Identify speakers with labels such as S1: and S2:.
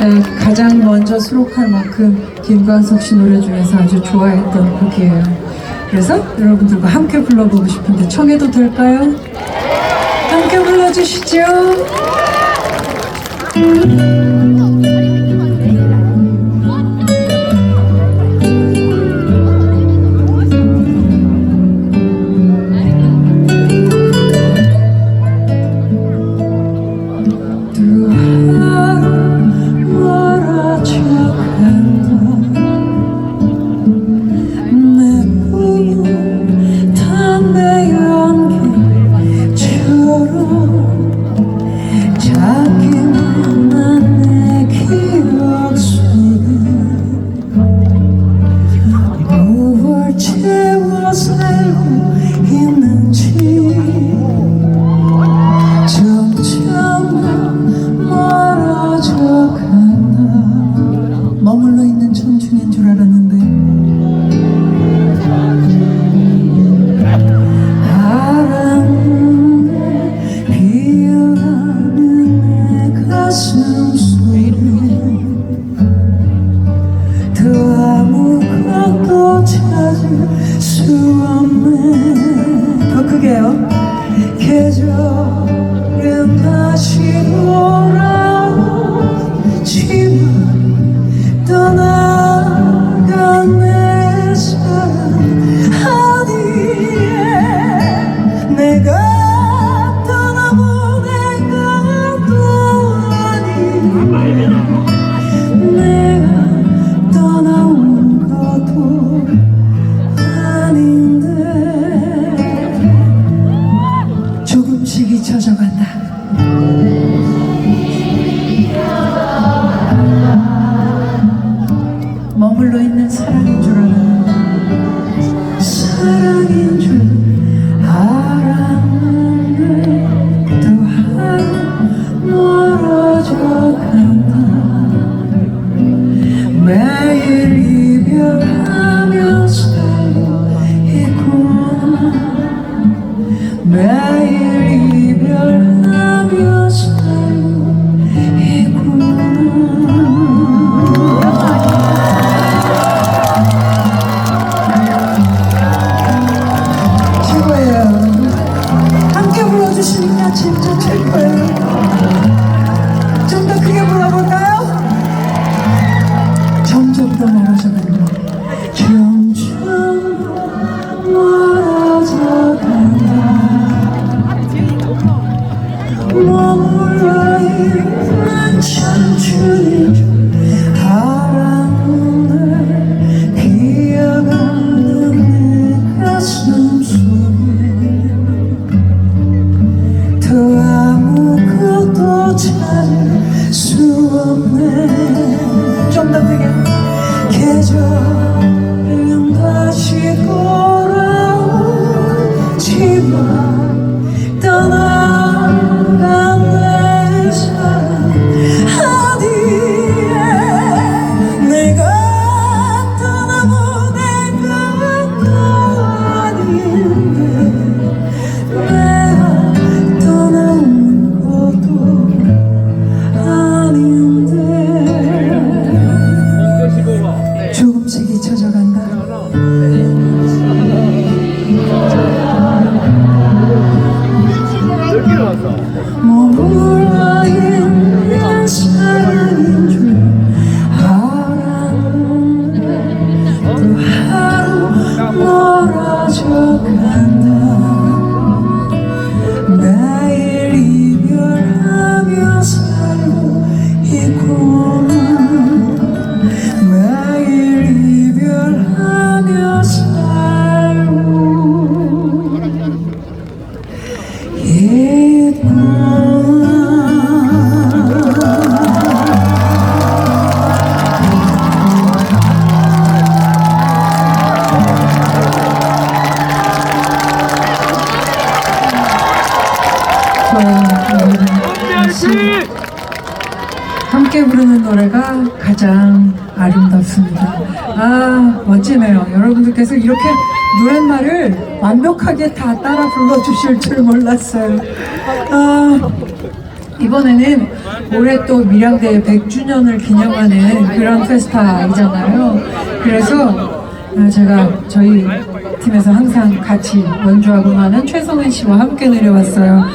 S1: 네, 가장 먼저 수록할 만큼 김광석 씨 노래 중에서 아주 좋아했던 곡이에요. 그래서 여러분들과 함께 불러보고 싶은데 청해도 될까요? 함께 불러주시죠. 잊혀져간다. 머물러 있는 사랑인 줄 없네. 좀더 크게. 계절은 다시 돌아오지만 떠나 함께 부르는 노래가 가장 아름답습니다. 아, 멋지네요. 여러분들께서 이렇게 노랫말을 완벽하게 다 따라 불러주실 줄 몰랐어요. 아, 이번에는 올해 또 밀양대 100주년을 기념하는 그런 페스타이잖아요. 그래서 아, 제가 저희 팀에서 항상 같이 연주하고 가는 최성은 씨와 함께 내려왔어요.